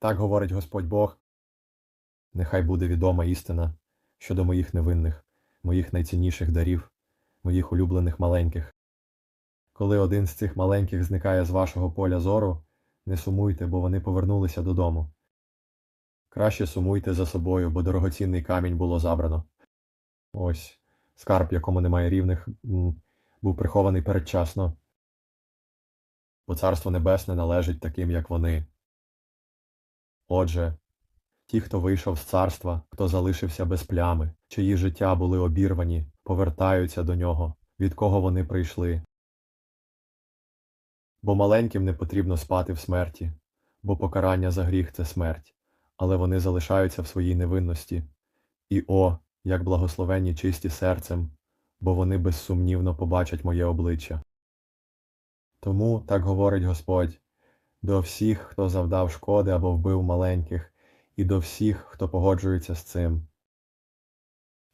Так говорить Господь Бог. Нехай буде відома істина щодо моїх невинних, моїх найцінніших дарів, моїх улюблених маленьких. Коли один з цих маленьких зникає з вашого поля зору, не сумуйте, бо вони повернулися додому. Краще сумуйте за собою, бо дорогоцінний камінь було забрано. Ось, скарб, якому немає рівних, був прихований передчасно. Бо Царство Небесне належить таким, як вони. Отже, ті, хто вийшов з царства, хто залишився без плями, чиї життя були обірвані, повертаються до нього, від кого вони прийшли. Бо маленьким не потрібно спати в смерті, бо покарання за гріх це смерть, але вони залишаються в своїй невинності. І о, як благословенні чисті серцем, бо вони безсумнівно побачать моє обличчя. Тому, так говорить Господь, до всіх, хто завдав шкоди або вбив маленьких, і до всіх, хто погоджується з цим.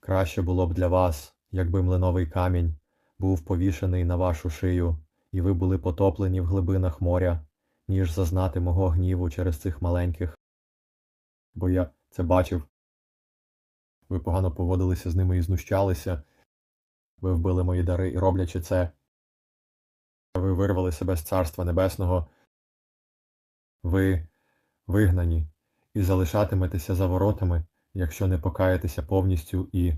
Краще було б для вас, якби млиновий камінь був повішений на вашу шию, і ви були потоплені в глибинах моря, ніж зазнати мого гніву через цих маленьких. Бо я це бачив. Ви погано поводилися з ними і знущалися. Ви вбили мої дари і роблячи це. Ви вирвали себе з Царства Небесного. Ви вигнані і залишатиметеся за воротами, якщо не покаєтеся повністю і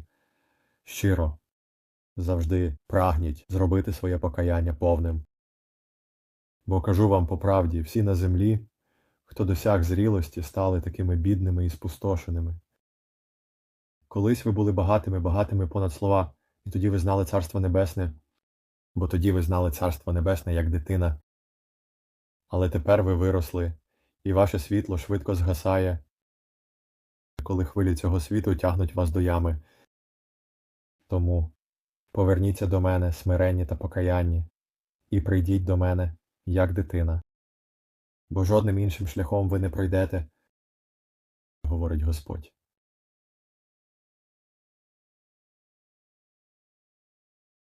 щиро. Завжди прагніть зробити своє покаяння повним. Бо кажу вам по правді, всі на землі, хто досяг зрілості, стали такими бідними і спустошеними. Колись ви були багатими, багатими понад слова, і тоді ви знали Царство Небесне, бо тоді ви знали Царство Небесне як дитина. Але тепер ви виросли, і ваше світло швидко згасає, коли хвилі цього світу тягнуть вас до ями. Тому поверніться до мене, смиренні та покаянні, і прийдіть до мене, як дитина. Бо жодним іншим шляхом ви не пройдете, говорить Господь.